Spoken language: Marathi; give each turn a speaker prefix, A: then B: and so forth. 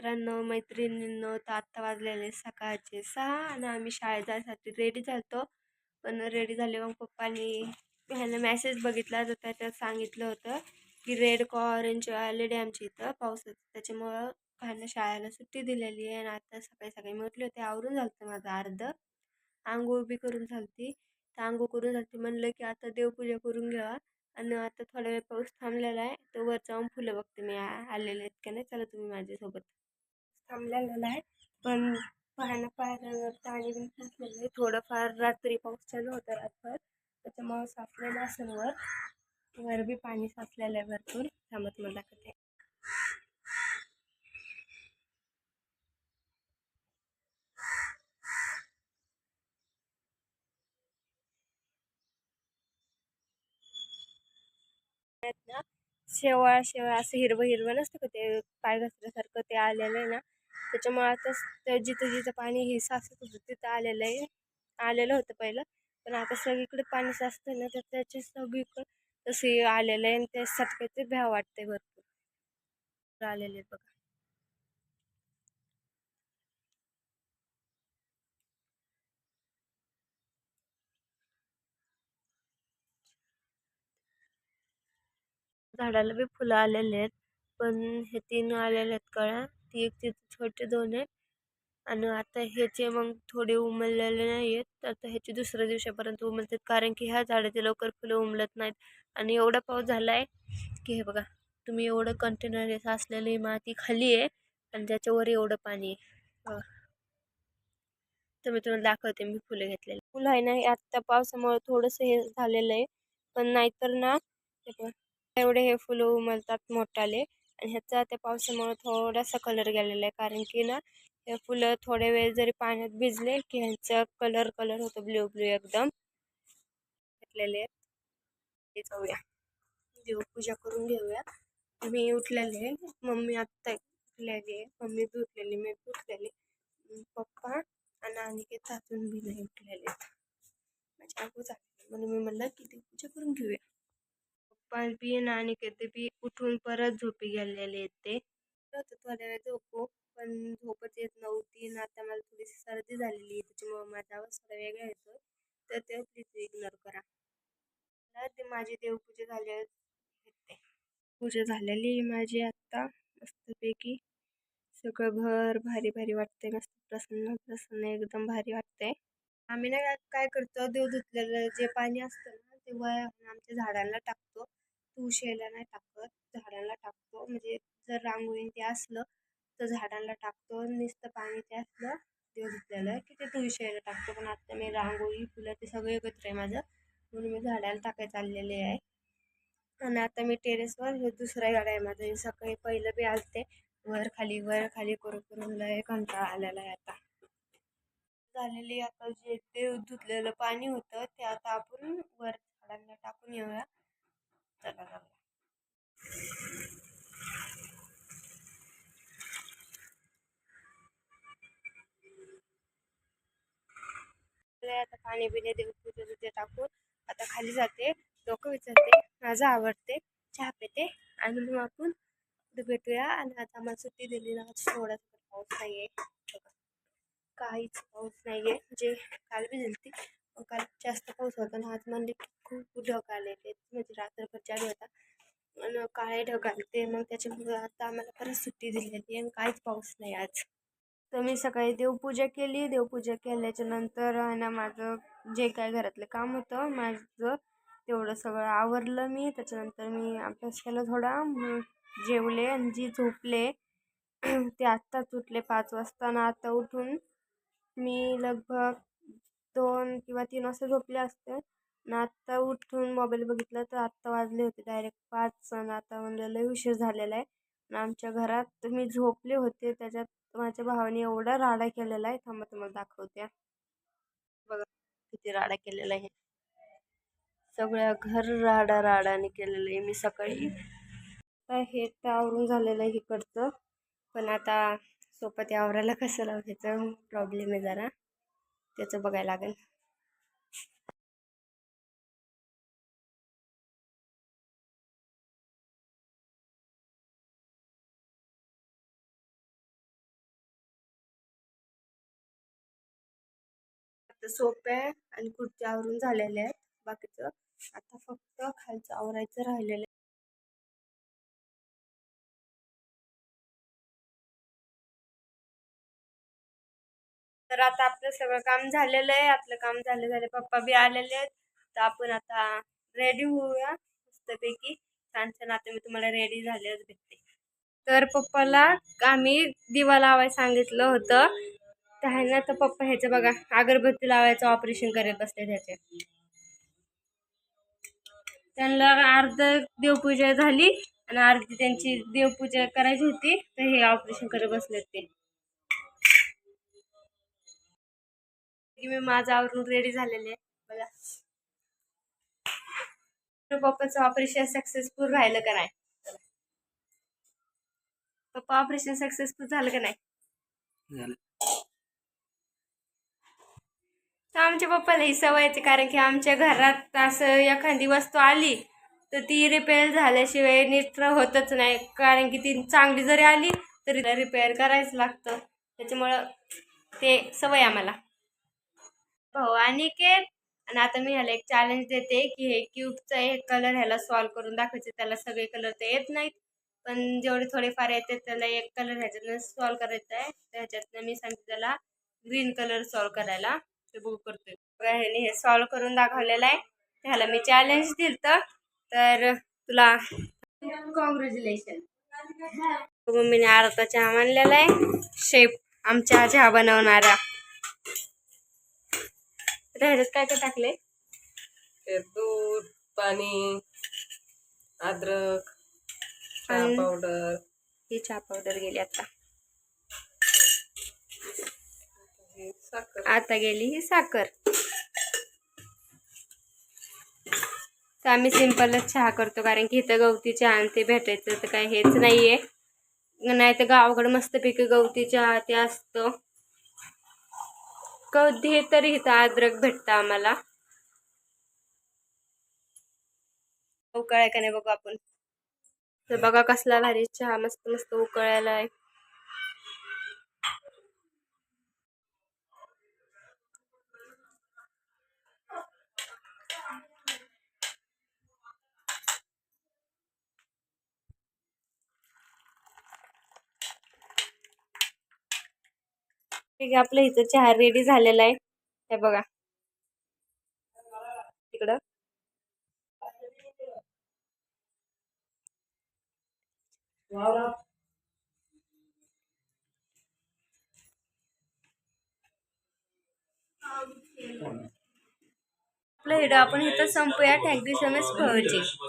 A: मित्रांनो मैत्रिणींनो तर आत्ता वाजलेले सकाळचे सहा आणि आम्ही शाळेत जायसाठी रेडी झालतो. पण रेडी झाले मग पप्पानी ह्यांना मॅसेज बघितला तर त्याच्यात सांगितलं होतं की रेड कॉ ऑरेंज आलेले आमच्या इथं पावसाचं त्याच्यामुळं ह्यांना शाळेला सुट्टी दिलेली आहे. आणि आता सकाळी सकाळी मी उठले होते आवरून झालं होतं माझं अर्ध. आंघोळ बी करून झालती. तर आंघोळ करून झालती म्हणलं की आता देवपूजा करून घ्यावा. आणि आता थोडा वेळ पाऊस थांबलेला आहे तर वर जाऊन फुलं बघते मी. आलेले आहेत का नाही? चला तुम्ही माझ्यासोबत. थांबलेलं नाही. पण पाहणं पाहिल्यावर पाणी बी फुटलेलं. आहे थोडंफार रात्री पाऊस चालू होता रातभर. त्याच्यामुळं साचलेलं असेल वर वर बी पाणी साचलेलं आहे भरपूर. थांबत मला दाखवते शेवाळ शेवाळ असं हिरवं हिरवं नसतं का ते? पाय घसल्यासारखं ते आलेलं आहे ना? त्याच्यामुळे आता जिथं जिथं पाणी हे साचत होतं तिथं आलेलं आहे. आलेलं होतं पहिलं. पण आता सगळीकडे पाणी साचतं ना तर त्याचे सगळीकडे तसे आलेलं आहे आणि त्यासाठी ते भ्याव वाटते भरपूर. आलेले बघा. झाडाला बी फुलं आलेले आहेत पण हे तीन आलेले आहेत कळ्या. ती एक तिथे छोटे दोन आहेत. आणि आता ह्याचे मग थोडे उमललेले नाही आहेत आता ह्याचे दुसऱ्या दिवसापर्यंत उमलतात. कारण की ह्या झाडाचे लवकर फुलं उमलत नाहीत. आणि एवढा पाऊस झाला आहे की हे बघा तुम्ही एवढं कंटेनर साचलेली माती खाली आहे आणि त्याच्यावर एवढं पाणी आहे. तर मी तुम्हाला दाखवते मी फुलं घेतलेले. फुलं आहे ना आत्ता पावसामुळे थोडंसं हे झालेलं आहे. पण नाहीतर ना एवढे हे फुलं उमलतात मोठाले. आणि ह्याचा त्या पावसामुळे थोडासा कलर गेलेला आहे. कारण की ना हे फुलं थोड्या वेळ जरी पाण्यात भिजले की ह्यांचा कलर कलर होतो ब्ल्यू ब्ल्यू एकदम. घेतलेले आहेत. जाऊया. देवपूजा करून घेऊया. मी उठलेले मम्मी आत्ता उठलेली आहे. मम्मी बी उठलेली मी बी उठलेली पप्पा आणि अनिकेत अजून बी नाही उठलेले आहेत. माझ्या आगो म्हणून मी म्हणलं की देवपूजा करून घेऊया. पप्पा बी आणि कधी बी उठून परत झोपी गेलेले आहेत ते. थोड्या वेळ झोपू पण झोपच येत नव्हती ना आता मला थोडीशी सर्दी झालेली आहे त्याच्यामुळे माझा आवाज थोडा वेगळा येतो तर ते प्लीज इग्नोर करा. ते माझी देवपूजा झाली पूजा झालेली माझी आत्ता मस्तपैकी. सगळं घर भारी भारी वाटते मस्त प्रसन्न प्रसन्न एकदम भारी वाटते आम्ही ना काय करतो देव धुतलेलं जे पाणी असतं ना ते वय आमच्या झाडांना टाकतो. तुळशीला नाही टाकत झाडांना टाकतो. म्हणजे जर रांगोळी ते असलं तर झाडांना टाकतो. नुसतं पाणी ते असलं देव धुतलेलं की ते तुळशीला टाकतो. पण आता मी रांगोळी फुलं ते सगळं एकत्र आहे माझं. म्हणून मी झाडाला टाकायला चाललेले आहे. आणि आता मी टेरेसवर हे दुसरं झाड आहे माझं. सकाळी पहिलं बी आलते. वर खाली वर खाली करून करून लय कंटाळा आलेला आहे आता. झालेली आता जे ते धुतलेलं पाणी होतं ते आता आपण वर झाडांना टाकून येऊया. चला आता पाणी पिणे देऊ पूजे ते टाकून आता खाली जाते डोकं विचारते माझं आवडते चहा पिते आणि मग आपण भेटूया आणि आता आम्हाला सुट्टी दिली ना थोडासा पाऊस नाही आहे काहीच पाऊस नाही आहे म्हणजे काल बी दिली काल जास्त पाऊस होता ना आज की खूप ढग आलेले म्हणजे रात्रभर चालू होता. आणि काळे ढग आले ते मग त्याच्यामुळे आता आम्हाला परत सुट्टी दिलेली आणि काहीच पाऊस नाही आज. तर मी सकाळी देवपूजा केली देवपूजा केल्याच्यानंतर ना माझं जे काय घरातलं काम होतं माझं तेवढं सगळं आवरलं मी. त्याच्यानंतर मी अभ्यास केला थोडा जेवले आणि जी झोपले ते आत्ताच उठले पाच वाजता. ना आता उठून मी लगभग दोन किंवा तीन वाजता झोपले असते. आणि आत्ता उठून मोबाईल बघितला तर आत्ता वाजले होते. डायरेक्ट पाच आणि आता म्हणजे लय उशीर झालेला आहे. आणि आमच्या घरात मी झोपले होते. त्याच्यात माझ्या भावाने एवढा राडा केलेला आहे. थांबा तुम्हाला दाखवते. बघा किती राडा केलेला आहे. सगळ्या घर राडा राडाने केलेलं आहे. मी सकाळी आता हे तर आवरून झालेलं आहे इकडचं. पण आता सोबत आवरायला कसं लावायचं प्रॉब्लेम आहे जरा. त्याचं बघायला लागेल. सोप्या आणि खुर्च्या आवरून झालेल्या आहेत. बाकीचं आता फक्त खालचं आवरायचं राहिलेलं आहे. तर आता आपलं सगळं काम झालेलं आहे. आपलं काम झालं झालं. पप्पा बी आलेले आहेत. तर आपण आता रेडी होऊया मस्तपैकी. छान छान आता मी तुम्हाला रेडी झालेच भेटते. तर पप्पाला आम्ही दिवा लावायला सांगितलं होतं. तर आहे ना तर पप्पा ह्याचं बघा अगरबत्ती लावायचं ऑपरेशन करत बसते त्याचे त्यांना अर्ध देवपूजा झाली आणि अर्धी त्यांची देवपूजा करायची होती. तर हे ऑपरेशन करत बसलेत ते. की मी माझं आवरून रेडी झालेले आहे. बघा. तर पप्पाचं ऑपरेशन सक्सेसफुल राहिलं का नाही? पप्पा ऑपरेशन सक्सेसफुल झालं का नाही? तर आमच्या पप्पाला ही सवय येते कारण की आमच्या घरात असं एखादी वस्तू आली तर ती रिपेअर झाल्याशिवाय नीट होतच नाही. कारण की ती चांगली जरी आली तरी रिपेअर करायचं लागतं. त्याच्यामुळं ते सवय आम्हाला. भाऊ अनिकेत आणि आता मी ह्याला एक चॅलेंज देते की हे क्यूबचा एक कलर ह्याला सॉल्व करून दाखवायचे त्याला सगळे कलर तर येत नाहीत. पण जेवढे थोडेफार येते त्याला एक कलर ह्याच्यातनं सॉल्व करायचा आहे. तर ह्याच्यातनं मी सांगते त्याला ग्रीन कलर सॉल्व करायला. ते बघू करतोय. ह्याने हे सॉल्व करून दाखवलेलं आहे. ह्याला मी चॅलेंज दिलं तर तुला कॉंग्रॅच्युलेशन मम्मीने अर्धा चहा मानलेला आहे. शेप आमच्या चहा बनवणारा. ह्याच्यात काय काय टाकले?
B: ते दूध पाणी अद्रक चहा
A: आणि-
B: पावडर.
A: ही चहा पावडर गेली आता.
B: हे साखर.
A: आता गेली ही साखर. तर आम्ही सिंपलच चहा करतो कारण की इथं गवती चहा आणि ते भेटायचं तर काय हेच नाही आहे नाही तर गावाकडे मस्तपैकी गवती चहा ते असतं. कधी तरी इथं अद्रक भेटतं आम्हाला. उकळाय का नाही बघू आपण. तर बघा कसला भारी चहा मस्त मस्त उकळायला आहे ठीक आहे आपलं इथं चहा रेडी झालेला आहे. हे बघा. इकडं. आपलं व्हिडिओ आपण इथं संपूया thank you so much for watching